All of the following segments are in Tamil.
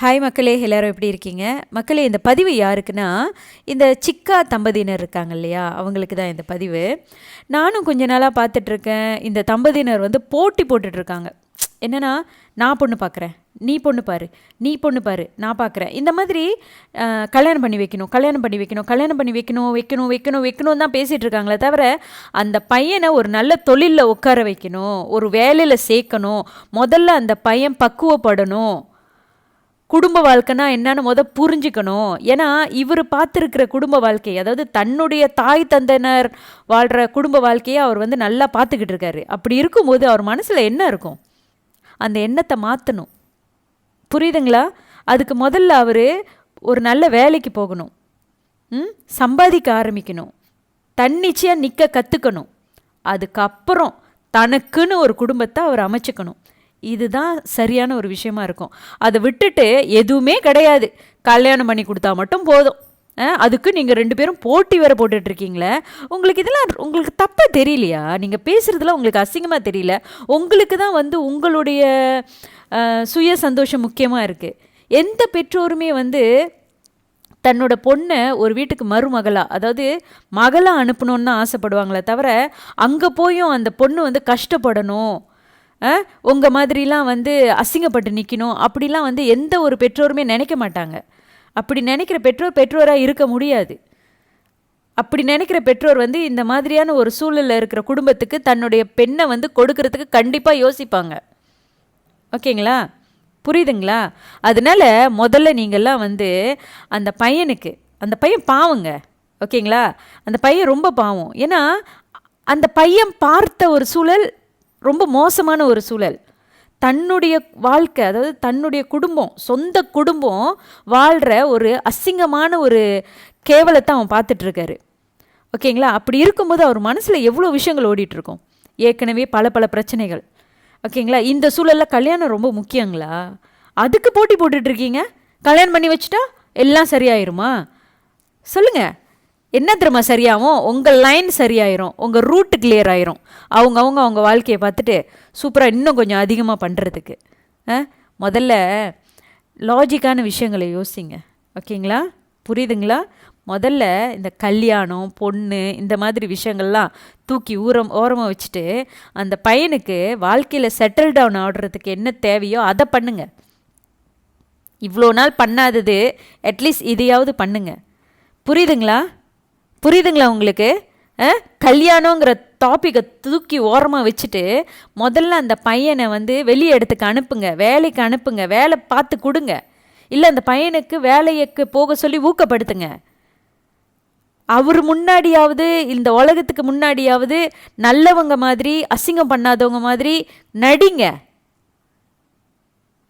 ஹாய் மக்களே எல்லோரும் எப்படி இருக்கீங்க? மக்களே இந்த பதிவு யாருக்குன்னா இந்த சிக்கா தம்பதியினர் இருக்காங்க இல்லையா? அவங்களுக்கு தான் இந்த பதிவு. நானும் கொஞ்ச நாளாக பார்த்துட்ருக்கேன். இந்த தம்பதியினர் வந்து போட்டி போட்டுட்ருக்காங்க. என்னென்னா நான் பொண்ணு பார்க்குறேன். நீ பொண்ணு பாரு. நீ பொண்ணு பாரு. நான் பார்க்குறேன். இந்த மாதிரி கல்யாணம் பண்ணி வைக்கணும் கல்யாணம் பண்ணி வைக்கணும் கல்யாணம் பண்ணி வைக்கணும் வைக்கணும் வைக்கணும் வைக்கணும் தான் பேசிகிட்டு இருக்காங்களே தவிர அந்த பையனை ஒரு நல்ல தொழிலில் உட்கார வைக்கணும். ஒரு வேலையில் சேர்க்கணும். முதல்ல அந்த பையன் பக்குவப்படணும். குடும்ப வாழ்க்கைனா என்னன்னு முத புரிஞ்சுக்கணும். ஏன்னா இவர் பார்த்துருக்கிற குடும்ப வாழ்க்கை அதாவது தன்னுடைய தாய் தந்தையினர் வாழ்கிற குடும்ப வாழ்க்கையை அவர் வந்து நல்லா பார்த்துக்கிட்டு இருக்காரு. அப்படி இருக்கும்போது அவர் மனசில் என்ன இருக்கும்? அந்த எண்ணத்தை மாற்றணும் புரியுதுங்களா? அதுக்கு முதல்ல அவர் ஒரு நல்ல வேலைக்கு போகணும். ம்? சம்பாதிக்க ஆரம்பிக்கணும். தன்னிச்சையாக நிற்க கற்றுக்கணும் அதுக்கப்புறம் தனக்குன்னு ஒரு குடும்பத்தை அவர் அமைச்சுக்கணும். இதுதான் சரியான ஒரு விஷயமா இருக்கும். அதை விட்டுட்டு எதுவுமே கிடையாது. கல்யாணம் பண்ணி கொடுத்தா மட்டும் போதும். அதுக்கு நீங்கள் ரெண்டு பேரும் போட்டி வேற போட்டுட்ருக்கீங்களே உங்களுக்கு இதெல்லாம் உங்களுக்கு தப்பாக தெரியலையா? நீங்கள் பேசுகிறதுலாம் உங்களுக்கு அசிங்கமாக தெரியல. உங்களுக்கு தான் வந்து உங்களுடைய சுய சந்தோஷம் முக்கியமாக இருக்குது எந்த பெற்றோருமே வந்து தன்னோட பொண்ணை ஒரு வீட்டுக்கு மருமகளாக அதாவது மகளாக அனுப்பணும்னு ஆசைப்படுவாங்களே தவிர அங்கே போயும் அந்த பொண்ணு வந்து கஷ்டப்படணும். உங்கள் மாதிரிலாம் வந்து அசிங்கப்பட்டு நிற்கணும் அப்படிலாம் வந்து எந்த ஒரு பெற்றோருமே நினைக்க மாட்டாங்க. அப்படி நினைக்கிற பெற்றோர் பெற்றோராக இருக்க முடியாது. அப்படி நினைக்கிற பெற்றோர் வந்து இந்த மாதிரியான ஒரு சூழலில் இருக்கிற குடும்பத்துக்கு தன்னுடைய பெண்ணை வந்து கொடுக்கறதுக்கு கண்டிப்பாக யோசிப்பாங்க. ஓகேங்களா? புரியுதுங்களா? அதனால் முதல்ல நீங்கள்லாம் வந்து அந்த பையனுக்கு அந்த பையன் பாவங்க. ஓகேங்களா? அந்த பையன் ரொம்ப பாவம். ஏன்னா அந்த பையன் பார்த்த ஒரு சூழல் ரொம்ப மோசமான ஒரு சூழல். தன்னுடைய வாழ்க்கை அதாவது தன்னுடைய குடும்பம் சொந்த குடும்பம் வாழ்கிற ஒரு அசிங்கமான ஒரு கேவலத்தை அவன் பார்த்துட்ருக்காரு. ஓகேங்களா? அப்படி இருக்கும்போது அவர் மனசில் எவ்வளோ விஷயங்கள் ஓடிட்டுருக்கோம் ஏற்கனவே பல பல பிரச்சனைகள். ஓகேங்களா? இந்த சூழலில் கல்யாணம் ரொம்ப முக்கியங்களா? அதுக்கு போட்டி போட்டுட்ருக்கீங்க? கல்யாணம் பண்ணி வச்சுட்டா எல்லாம் சரியாயிருமா? சொல்லுங்கள் என்ன திரும்ப சரியாகும் உங்கள் லைன் சரியாயிரும். உங்கள் ரூட்டு கிளியர் ஆயிரும். அவங்க அவங்க அவங்க வாழ்க்கையை பார்த்துட்டு சூப்பராக இன்னும் கொஞ்சம் அதிகமாக பண்ணுறதுக்கு முதல்ல லாஜிக்கான விஷயங்களை யோசிங்க. ஓகேங்களா புரியுதுங்களா? முதல்ல இந்த கல்யாணம் பொண்ணு இந்த மாதிரி விஷயங்கள்லாம் தூக்கி ஊரம் ஓரமாக வச்சுட்டு அந்த பையனுக்கு வாழ்க்கையில் செட்டில் டவுன் ஆடுறதுக்கு என்ன தேவையோ அதை பண்ணுங்க. இவ்வளோ நாள் பண்ணாதது அட்லீஸ்ட் இதையாவது பண்ணுங்க. புரியுதுங்களா? புரியுதுங்களா உங்களுக்கு? கல்யாணங்கிற டாப்பிக்கை தூக்கி ஓரமாக வச்சுட்டு முதல்ல அந்த பையனை வந்து வெளி இடத்துக்கு அனுப்புங்க. வேலைக்கு அனுப்புங்க. வேலை பார்த்து கொடுங்க. இல்லை அந்த பையனுக்கு வேலைக்கு போக சொல்லி ஊக்கப்படுத்துங்க. அவர் முன்னாடியாவது இந்த உலகத்துக்கு முன்னாடியாவது நல்லவங்க மாதிரி அசிங்கம் பண்ணாதவங்க மாதிரி நடிங்க.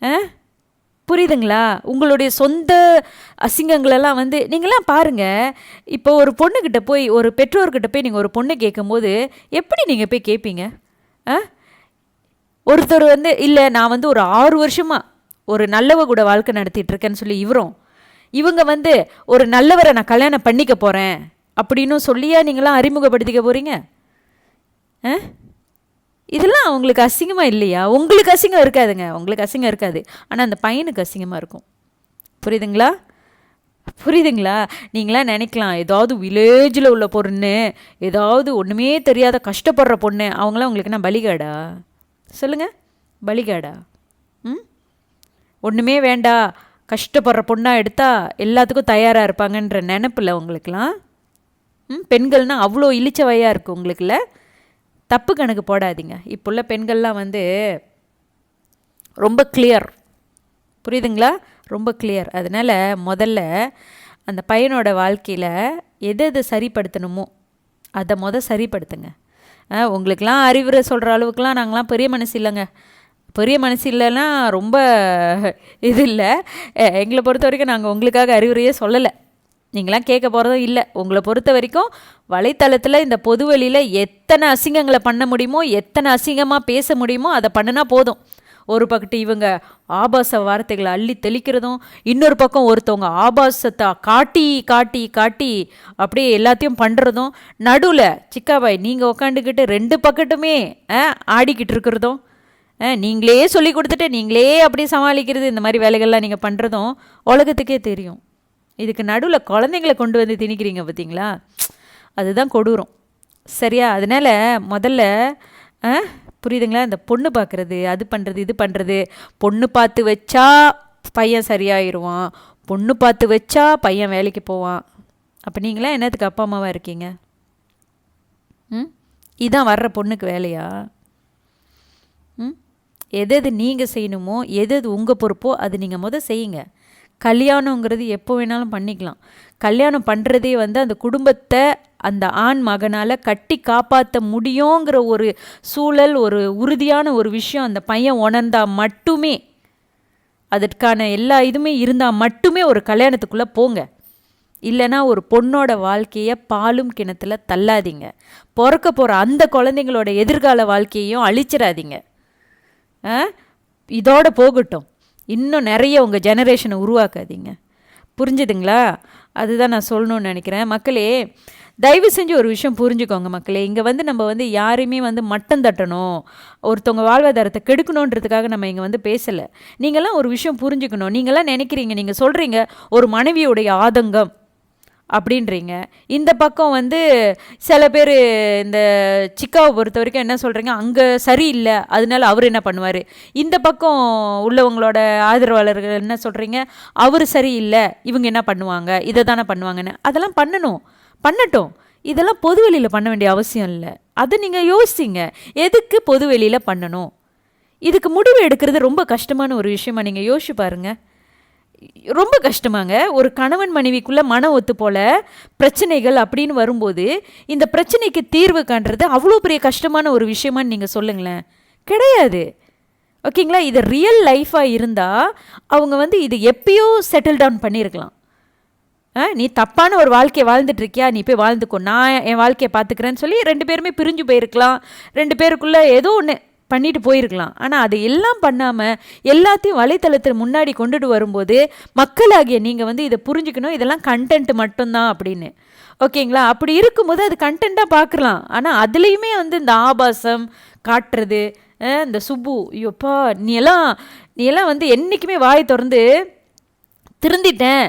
ஆ? புரியுதுங்களா? உங்களுடைய சொந்த அசிங்கங்களெல்லாம் வந்து நீங்களாம் பாருங்கள் இப்போ ஒரு பொண்ணுக்கிட்ட போய் ஒரு பெற்றோர்கிட்ட போய் நீங்கள் ஒரு பொண்ணு கேட்கும்போது எப்படி நீங்கள் போய் கேட்பீங்க? ஆ? ஒருத்தர் வந்து இல்லை நான் வந்து ஒரு ஆறு வருஷமாக ஒரு நல்லவ கூட வாழ்க்கை நடத்திட்டு இருக்கேன்னு சொல்லி இவரும் இவங்க வந்து ஒரு நல்லவரை நான் கல்யாணம் பண்ணிக்க போகிறேன் அப்படின்னு சொல்லியா நீங்களாம் அறிமுகப்படுத்திக்க போகிறீங்க ஆ? இதெல்லாம் அவங்களுக்கு அசிங்கமாக இல்லையா? உங்களுக்கு அசிங்கம் இருக்காதுங்க. உங்களுக்கு அசிங்கம் இருக்காது. ஆனால் அந்த பையனுக்கு அசிங்கமாக இருக்கும். புரியுதுங்களா? புரியுதுங்களா? நீங்களாம் நினைக்கலாம் ஏதாவது வில்லேஜில் உள்ள பொண்ணு ஏதாவது ஒன்றுமே தெரியாத கஷ்டப்படுற பொண்ணு அவங்களாம் உங்களுக்கு நான் பலிகாடா? சொல்லுங்கள் பலிகாடா? ம்? ஒன்றுமே வேண்டா. கஷ்டப்படுற பொண்ணாக எடுத்தால் எல்லாத்துக்கும் தயாராக இருப்பாங்கன்ற நினப்பில் உங்களுக்குலாம் ம்? பெண்கள்னால் அவ்வளோ இழிச்சவையாக இருக்குது உங்களுக்குல. தப்பு கணக்கு போடாதீங்க. இப்போ உள்ள பெண்கள்லாம் வந்து ரொம்ப கிளியர் புரியுதுங்களா? ரொம்ப கிளியர் அதனால் முதல்ல அந்த பையனோட வாழ்க்கையில் எது எது சரிப்படுத்தணுமோ அதை மொதல் சரிப்படுத்துங்க. ஆ, உங்களுக்கெல்லாம் அறிவுரை சொல்கிற அளவுக்குலாம் நாங்களாம் பெரிய மனசு இல்லைங்க. பெரிய மனசு இல்லைன்னா ரொம்ப இது இல்லை. எங்களை பொறுத்த வரைக்கும் நாங்கள் உங்களுக்காக அறிவுரையே சொல்லலை. நீங்களாம் கேட்க போகிறதும் இல்லை. உங்களை பொறுத்த வரைக்கும் வலைத்தளத்தில் இந்த பொதுவெளியில் எத்தனை அசிங்கங்களை பண்ண முடியுமோ எத்தனை அசிங்கமாக பேச முடியுமோ அதை பண்ணுனா போதும். ஒரு பக்கத்து இவங்க ஆபாச வார்த்தைகளை அள்ளி தெளிக்கிறதும் இன்னொரு பக்கம் ஒருத்தவங்க ஆபாசத்தை காட்டி காட்டி காட்டி அப்படியே எல்லாத்தையும் பண்ணுறதும் நடுவில் சிக்காபாய் நீங்கள் உக்காண்டுக்கிட்டு ரெண்டு பக்கட்டுமே ஆ, ஆடிக்கிட்டு இருக்கிறதும் நீங்களே சொல்லி கொடுத்துட்டு நீங்களே அப்படியே சமாளிக்கிறது இந்த மாதிரி வேலைகள்லாம் நீங்கள் பண்ணுறதும் உலகத்துக்கே தெரியும். இதுக்கு நடுவில் குழந்தைங்கள கொண்டு வந்து திணிக்கிறீங்க பார்த்தீங்களா அதுதான் கொடூரம். சரியா? அதனால் முதல்ல புரியுதுங்களா? இந்த பொண்ணு பார்க்குறது அது பண்ணுறது இது பண்ணுறது பொண்ணு பார்த்து வச்சா பையன் சரியாயிருவான். பொண்ணு பார்த்து வச்சா பையன் வேலைக்கு போவான். அப்போ நீங்களாம் என்னத்துக்கு அப்பா அம்மாவாக இருக்கீங்க? ம்? இதான் வர்ற பொண்ணுக்கு வேலையா? ம்? எது எது நீங்கள் செய்யணுமோ எது எது உங்கள் பொறுப்போ அது நீங்கள் முத செய்யுங்க. கல்யாணங்கிறது எப்போ வேணாலும் பண்ணிக்கலாம். கல்யாணம் பண்ணுறதே வந்து அந்த குடும்பத்தை அந்த ஆண் மகனால் கட்டி காப்பாற்ற முடியுங்கிற ஒரு சூழல் ஒரு உறுதியான ஒரு விஷயம் அந்த பையன் உணர்ந்தால் மட்டுமே அதற்கான எல்லா இதுவுமே இருந்தால் மட்டுமே ஒரு கல்யாணத்துக்குள்ளே போங்க. இல்லைன்னா ஒரு பொண்ணோட வாழ்க்கையை பாலும் கிணத்துல தள்ளாதீங்க. பிறக்க போகிற அந்த குழந்தைங்களோட எதிர்கால வாழ்க்கையையும் அழிச்சிடாதீங்க. ஆ? இதோட போகட்டும். இன்னும் நிறைய உங்கள் ஜெனரேஷனை உருவாக்காதீங்க. புரிஞ்சுதுங்களா? அதுதான் நான் சொல்லணும்னு நினைக்கிறேன். மக்களே தயவு செஞ்சு ஒரு விஷயம் புரிஞ்சுக்கோங்க மக்களே. இங்கே வந்து நம்ம வந்து யாரையுமே வந்து மட்டம் தட்டணும். ஒருத்தவங்க வாழ்வாதாரத்தை கெடுக்கணுன்றதுக்காக நம்ம இங்கே வந்து பேசலை. நீங்களாம் ஒரு விஷயம் புரிஞ்சுக்கணும். நீங்கள்லாம் நினைக்கிறீங்க நீங்கள் சொல்கிறீங்க ஒரு மனைவியுடைய ஆதங்கம். அப்படின்றீங்க. இந்த பக்கம் வந்து சில பேர் இந்த சிக்காவை பொறுத்த வரைக்கும் என்ன சொல்கிறீங்க அங்கே சரியில்லை. அதனால அவர் என்ன பண்ணுவார்? இந்த பக்கம் உள்ளவங்களோட ஆதரவாளர்கள் என்ன சொல்கிறீங்க அவர் சரியில்லை. இவங்க என்ன பண்ணுவாங்க? இதை தானே பண்ணுவாங்கன்னு. அதெல்லாம் பண்ணணும். பண்ணட்டும். இதெல்லாம் பொதுவெளியில் பண்ண வேண்டிய அவசியம் இல்லை. அதை நீங்கள் யோசிச்சிங்க எதுக்கு பொதுவெளியில் பண்ணணும்? இதுக்கு முடிவு எடுக்கிறது ரொம்ப கஷ்டமான ஒரு விஷயமா நீங்கள் யோசிச்சு பாருங்கள் ரொம்ப கஷ்டமாங்க. ஒரு கணவன் மனைவிக்குள்ளே மன ஒத்து போல பிரச்சனைகள் அப்படின்னு வரும்போது இந்த பிரச்சனைக்கு தீர்வு காண்றது அவ்வளோ பெரிய கஷ்டமான ஒரு விஷயமான்னு நீங்கள் சொல்லுங்களேன். கிடையாது. ஓகேங்களா? இது ரியல் லைஃப்பாக இருந்தால் அவங்க வந்து இது எப்பயோ செட்டில் டவுன் பண்ணியிருக்கலாம் ஆ, நீ தப்பான ஒரு வாழ்க்கையை வாழ்ந்துட்டுருக்கியா நீ போய் வாழ்ந்துக்கோ. நான் என் வாழ்க்கையை பார்த்துக்கிறேன்னு சொல்லி ரெண்டு பேருமே பிரிஞ்சு போயிருக்கலாம். ரெண்டு பேருக்குள்ளே ஏதோ ஒன்று பண்ணிட்டு போயிருக்கலாம். ஆனால் அதை எல்லாம் பண்ணாமல் எல்லாத்தையும் வலைத்தளத்தில் முன்னாடி கொண்டுட்டு வரும்போது மக்களாகிய நீங்கள் வந்து இதை புரிஞ்சுக்கணும் இதெல்லாம் கண்டென்ட் மட்டும்தான் அப்படின்னு. ஓகேங்களா? அப்படி இருக்கும்போது அது கண்டென்ட்டாக பார்க்கலாம். ஆனால் அதுலேயுமே வந்து இந்த ஆபாசம் காட்டுறது இந்த சுப்பு ஐயோப்பா நீ எல்லாம் நீ எல்லாம் வந்து என்றைக்குமே வாயை திறந்து திருந்திட்டேன்.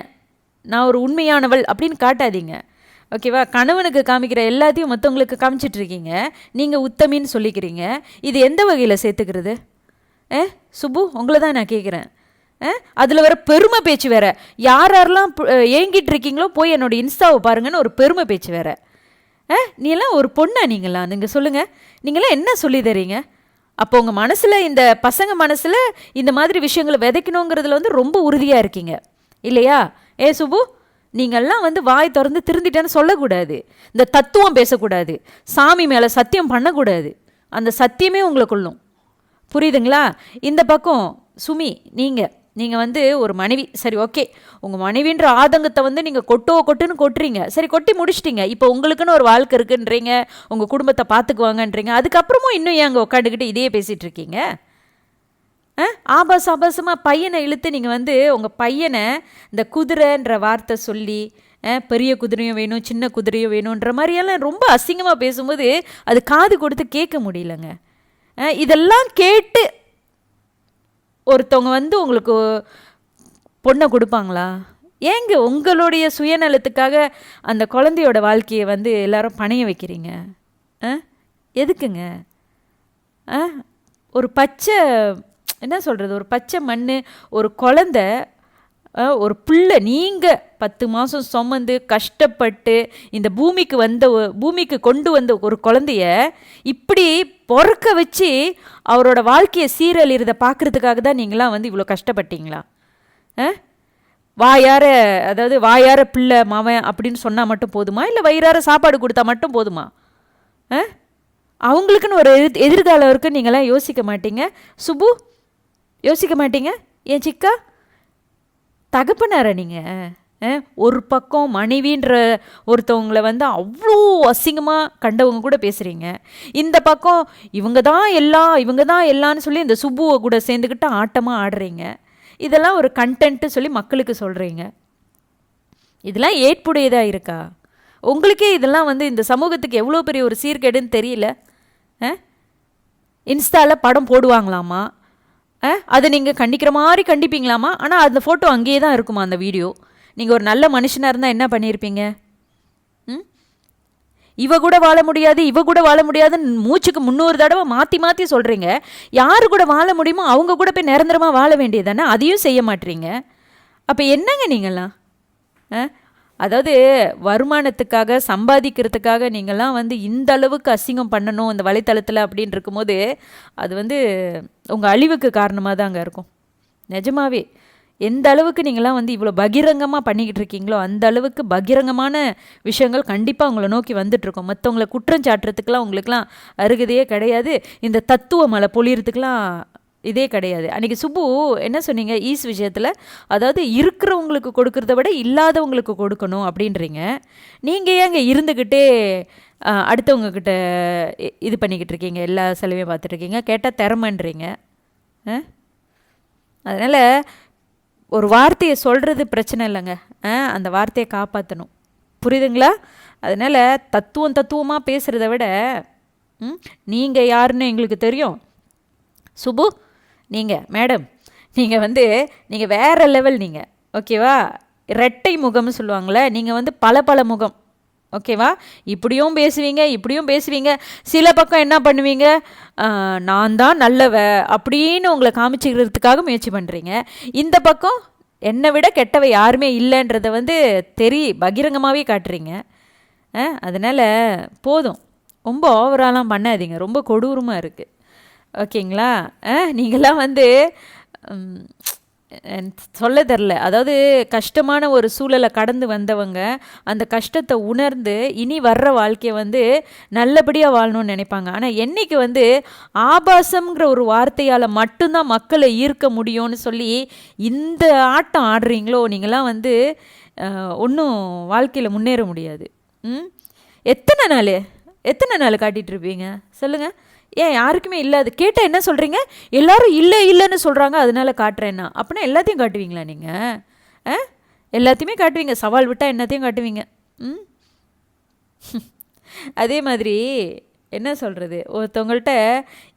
நான் ஒரு உண்மையானவள் அப்படின்னு காட்டாதீங்க. ஓகேவா? கணவனுக்கு காமிக்கிற எல்லாத்தையும் மற்றவங்களுக்கு காமிச்சிட்டு இருக்கீங்க நீங்கள் உத்தமின்னு சொல்லிக்கிறீங்க. இது எந்த வகையில் சேர்த்துக்கிறது? ஏ? சுப்பு உங்களை தான் நான் கேட்குறேன் அதில் வர பெருமை பேச்சு வேற. யார் யாரெல்லாம் ஏங்கிட்டு இருக்கீங்களோ போய் என்னோட இன்ஸ்டாவை பாருங்கன்னு ஒரு பெருமை பேச்சு வேற. ஆ நீலாம் ஒரு பொண்ணா நீங்களா? நீங்கள் சொல்லுங்கள் நீங்களாம் என்ன சொல்லி தரீங்க? அப்போ உங்கள் மனசில் இந்த பசங்க மனசில் இந்த மாதிரி விஷயங்களை விதைக்கணுங்கிறதுல வந்து ரொம்ப உறுதியாக இருக்கீங்க. இல்லையா? ஏ சுபு நீங்கள்லாம் வந்து வாய் திறந்து திருந்திட்டேன்னு சொல்லக்கூடாது. இந்த தத்துவம் பேசக்கூடாது. சாமி மேலே சத்தியம் பண்ணக்கூடாது. அந்த சத்தியமே உங்களை கொள்ளும் புரியுதுங்களா? இந்த பக்கம் சுமி நீங்கள் நீங்கள் வந்து ஒரு மனைவி. சரி ஓகே. உங்கள் மனைவின்ற ஆதங்கத்தை வந்து நீங்கள் கொட்டோ கொட்டுன்னு கொட்டுறீங்க. சரி கொட்டி முடிச்சிட்டிங்க. இப்போ உங்களுக்குன்னு ஒரு வாழ்க்கை இருக்குன்றீங்க. உங்கள் குடும்பத்தை பார்த்துக்குவாங்கன்றீங்க. அதுக்கப்புறமும் இன்னும் ஏன் அங்கே உட்காந்துக்கிட்டு இதையே பேசிகிட்டு இருக்கீங்க? ஆபாச ஆபாசமாக பையனை இழுத்து நீங்கள் வந்து உங்கள் பையனை இந்த குதிரைன்ற வார்த்தை சொல்லி ஆ, பெரிய குதிரையும் வேணும் சின்ன குதிரையும் வேணுன்ற மாதிரியெல்லாம் ரொம்ப அசிங்கமாக பேசும்போது அது காது கொடுத்து கேட்க முடியலங்க. ஆ, இதெல்லாம் கேட்டு ஒருத்தவங்க வந்து உங்களுக்கு பொண்ணை கொடுப்பாங்களா? ஏங்க உங்களுடைய சுயநலத்துக்காக அந்த குழந்தையோட வாழ்க்கையை வந்து எல்லாரும் பணைய வைக்கிறீங்க? ஆ? எதுக்குங்க? ஆ? ஒரு பச்சை என்ன சொல்கிறது ஒரு பச்சை மண் ஒரு குழந்த ஆ, ஒரு பிள்ளை நீங்கள் பத்து மாதம் சுமந்து கஷ்டப்பட்டு இந்த பூமிக்கு வந்த பூமிக்கு கொண்டு வந்த ஒரு குழந்தைய இப்படி பொறக்க வச்சு அவரோட வாழ்க்கையை சீரழிறத பார்க்குறதுக்காக தான் நீங்களாம் வந்து இவ்வளோ கஷ்டப்பட்டீங்களா? ஆ வாயார அதாவது வாயார பிள்ளை மாவன் அப்படின்னு சொன்னால் மட்டும் போதுமா? இல்லை வயிறார சாப்பாடு கொடுத்தா மட்டும் போதுமா? ஆ அவங்களுக்குன்னு ஒரு எதிர் எதிர்காலம் இருக்குன்னு நீங்களாம் யோசிக்க மாட்டீங்க. சுபு யோசிக்க மாட்டீங்க? ஏன் சிக்கா? தகப்பனாரா நீங்கள் ஒரு பக்கம் மனைவின்ற ஒருத்தவங்களை வந்து அவ்வளோ அசிங்கமாக கண்டவங்க கூட பேசுகிறீங்க இந்த பக்கம் இவங்க தான் எல்லாம் இவங்க தான் எல்லான்னு சொல்லி இந்த சுப்புவை கூட சேர்ந்துக்கிட்டு ஆட்டமாக ஆடுறீங்க. இதெல்லாம் ஒரு கண்டென்ட்டு சொல்லி மக்களுக்கு சொல்கிறீங்க இதெல்லாம் ஏற்புடையதாக இருக்கா? உங்களுக்கே இதெல்லாம் வந்து இந்த சமூகத்துக்கு எவ்வளோ பெரிய ஒரு சீர்கேடுன்னு தெரியல. ஆ? இன்ஸ்டாவில் படம் போடுவாங்களாமா? அதை நீங்கள் கண்டிக்கிற மாதிரி கண்டிப்பீங்களாமா ஆனால் அந்த ஃபோட்டோ அங்கேயே தான் இருக்குமா அந்த வீடியோ நீங்கள் ஒரு நல்ல மனுஷனாக இருந்தால் என்ன பண்ணியிருப்பீங்க ம்? இவ கூட வாழ முடியாது இவ கூட வாழ முடியாதுன்னு மூச்சுக்கு முந்நூறு தடவை மாற்றி மாற்றி சொல்கிறீங்க யார் கூட வாழ முடியுமோ அவங்க கூட போய் நிரந்தரமாக வாழ வேண்டியதானே அதையும் செய்ய மாட்டீங்க. அப்போ என்னங்க நீங்களாம் ஆ? அதாவது வருமானத்துக்காக சம்பாதிக்கிறதுக்காக நீங்கள்லாம் வந்து இந்த அளவுக்கு அசிங்கம் பண்ணணும் இந்த வலைத்தளத்தில் அப்படின்னு இருக்கும்போது அது வந்து உங்கள் அழிவுக்கு காரணமாக தாங்க இருக்கும். நிஜமாவே எந்த அளவுக்கு நீங்களாம் வந்து இவ்வளோ பகிரங்கமாக பண்ணிக்கிட்டு இருக்கீங்களோ அந்த அளவுக்கு பகிரங்கமான விஷயங்கள் கண்டிப்பாக உங்களை நோக்கி வந்துட்டுருக்கோம். மற்றவங்களை குற்றம் சாட்டுறதுக்கெலாம் உங்களுக்குலாம் அருகதையே கிடையாது. இந்த தத்துவ மலை பொழியறதுக்கெலாம் இதே கிடையாது. அன்றைக்கி சுப்பு என்ன சொன்னீங்க? ஈஸ் விஷயத்தில் அதாவது இருக்கிறவங்களுக்கு கொடுக்கறத விட இல்லாதவங்களுக்கு கொடுக்கணும் அப்படின்றீங்க. நீங்கள் ஏங்க இருந்துக்கிட்டே அடுத்தவங்கக்கிட்ட இது பண்ணிக்கிட்டு இருக்கீங்க? எல்லா செலவையும் பார்த்துட்ருக்கீங்க கேட்டால் திறமைன்றீங்க. ஆ அதனால் ஒரு வார்த்தையை சொல்கிறது பிரச்சனை இல்லைங்க. ஆ அந்த வார்த்தையை காப்பாற்றணும் புரியுதுங்களா? அதனால் தத்துவம் தத்துவமாக பேசுகிறத விட ம் நீங்கள் யாருன்னு எங்களுக்கு தெரியும். சுபு நீங்கள் மேடம் நீங்கள் வந்து நீங்கள் வேறு லெவல் நீங்கள் ஓகேவா ரெட்டை முகம்னு சொல்லுவாங்களே நீங்கள் வந்து பல பல முகம் ஓகேவா இப்படியும் பேசுவீங்க இப்படியும் பேசுவீங்க. சில பக்கம் என்ன பண்ணுவீங்க? நான் தான் நல்லவ அப்படின்னு உங்களை காமிச்சிக்கிறதுக்காக முயற்சி பண்ணுறீங்க இந்த பக்கம் என்னை விட கெட்டவை யாருமே இல்லைன்றதை வந்து தெரி பகிரங்கமாகவே காட்டுறீங்க. அதனால் போதும். ரொம்ப ஓவராலாம் பண்ணாதீங்க. ரொம்ப கொடூரமாக இருக்குது ஓகேங்களா? ஆ நீங்களாம் வந்து சொல்ல தெரில அதாவது கஷ்டமான ஒரு சூழலை கடந்து வந்தவங்க அந்த கஷ்டத்தை உணர்ந்து இனி வர்ற வாழ்க்கையை வந்து நல்லபடியாக வாழணும்னு நினைப்பாங்க. ஆனால் என்னைக்கு வந்து ஆபாசம்ங்கிற ஒரு வார்த்தையால் மட்டும்தான் மக்களை ஈர்க்க முடியும்னு சொல்லி இந்த ஆட்டம் ஆடுறீங்களோ நீங்களாம் வந்து ஒன்றும் வாழ்க்கையில் முன்னேற முடியாது. ம்? எத்தனை நாள்? எத்தனை நாள் காட்டிகிட்ருப்பீங்க சொல்லுங்கள் ஏன் யாருக்குமே இல்லை? அது கேட்டால் என்ன சொல்கிறீங்க எல்லாரும் இல்லை இல்லைன்னு சொல்கிறாங்க அதனால காட்டுறேன்னா அப்படின்னா எல்லாத்தையும் காட்டுவீங்களா நீங்கள் ஆ? எல்லாத்தையுமே காட்டுவீங்க. சவால் விட்டால் என்னத்தையும் காட்டுவீங்க? ம்? அதே மாதிரி என்ன சொல்கிறது ஒருத்தவங்கள்ட்ட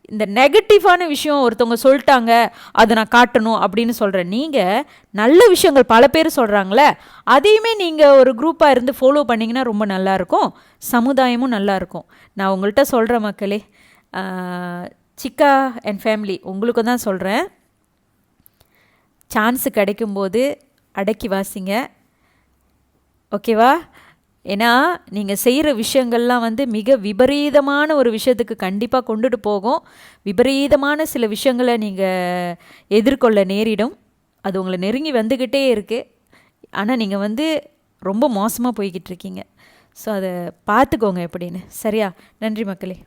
இந்த நெகட்டிவான விஷயம் ஒருத்தவங்க சொல்லிட்டாங்க அதை நான் காட்டணும் அப்படின்னு சொல்கிறேன் நீங்கள் நல்ல விஷயங்கள் பல பேர் சொல்கிறாங்களே அதையுமே நீங்கள் ஒரு குரூப்பாக இருந்து ஃபாலோ பண்ணிங்கன்னா ரொம்ப நல்லாயிருக்கும் சமுதாயமும் நல்லாயிருக்கும் நான் உங்கள்கிட்ட சொல்கிறேன் மக்களே சிக்கா அண்ட் ஃபேமிலி உங்களுக்கு தான் சொல்கிறேன் சான்ஸு கிடைக்கும்போது அடக்கி வாசிங்க. ஓகேவா ஏன்னா நீங்கள் செய்கிற விஷயங்கள்லாம் வந்து மிக விபரீதமான ஒரு விஷயத்துக்கு கண்டிப்பாக கொண்டுட்டு போகும். விபரீதமான சில விஷயங்களை நீங்கள் எதிர்கொள்ள நேரிடும். அது உங்களை நெருங்கி வந்துக்கிட்டே இருக்குது ஆனால் நீங்கள் வந்து ரொம்ப மோசமாக போய்கிட்டு இருக்கீங்க. ஸோ அதை பார்த்துக்கோங்க எப்படின்னு. சரியா? நன்றி மக்களே.